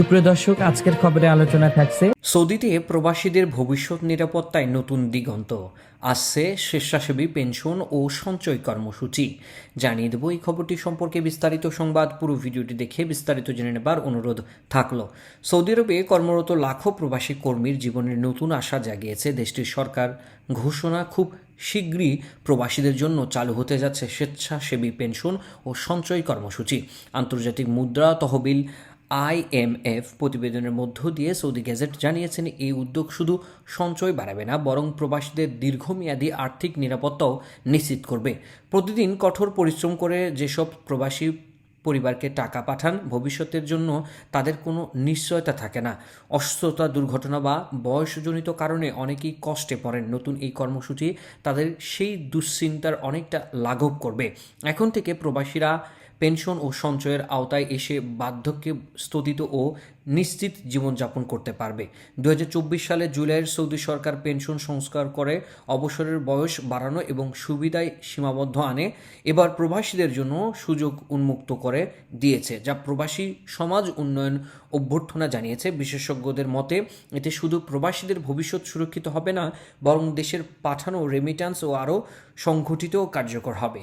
সুপ্রিয় দর্শক, আজকের খবরে আলোচনা থাকছে সৌদিতে প্রবাসীদের ভবিষ্যৎ নিরাপত্তায় নতুন দিগন্ত। আসছে স্বেচ্ছাসেবী পেনশন ও সঞ্চয় কর্মসূচি। জানিয়ে দেব এই খবরটি সম্পর্কে বিস্তারিত সংবাদ। পুরো ভিডিওটি দেখে বিস্তারিত জেনে নেবার অনুরোধ থাকল। সৌদি আরবে কর্মরত লাখো প্রবাসী কর্মীর জীবনের নতুন আশা জাগিয়েছে দেশটির সরকার। ঘোষণা খুব শীঘ্রই প্রবাসীদের জন্য চালু হতে যাচ্ছে স্বেচ্ছাসেবী পেনশন ও সঞ্চয় কর্মসূচি। আন্তর্জাতিক মুদ্রা তহবিল আইএমএফ প্রতিবেদনের মধ্য দিয়ে সৌদি গ্যাজেট জানিয়েছেন, এই উদ্যোগ শুধু সঞ্চয় বাড়াবে না, বরং প্রবাসীদের দীর্ঘমেয়াদী আর্থিক নিরাপত্তাও নিশ্চিত করবে। প্রতিদিন কঠোর পরিশ্রম করে যেসব প্রবাসী পরিবারকে টাকা পাঠান, ভবিষ্যতের জন্য তাদের কোনো নিশ্চয়তা থাকে না। অসুস্থতা, দুর্ঘটনা বা বয়সজনিত কারণে অনেকেই কষ্টে পড়েন। নতুন এই কর্মসূচি তাদের সেই দুশ্চিন্তার অনেকটা লাঘব করবে। এখন থেকে প্রবাসীরা পেনশন ও সঞ্চয়ের আওতায় এসে বার্ধক্যে স্থগিত ও নিশ্চিত জীবনযাপন করতে পারবে। দু হাজার চব্বিশ সালে জুলাইয়ের সৌদি সরকার পেনশন সংস্কার করে অবসরের বয়স বাড়ানো এবং সুবিধায় সীমাবদ্ধ আনে, এবার প্রবাসীদের জন্য সুযোগ উন্মুক্ত করে দিয়েছে, যা প্রবাসী সমাজ উন্নয়ন অভ্যর্থনা জানিয়েছে। বিশেষজ্ঞদের মতে, এতে শুধু প্রবাসীদের ভবিষ্যৎ সুরক্ষিত হবে না, বরং দেশের পাঠানো রেমিট্যান্স ও আরও ও কার্যকর হবে।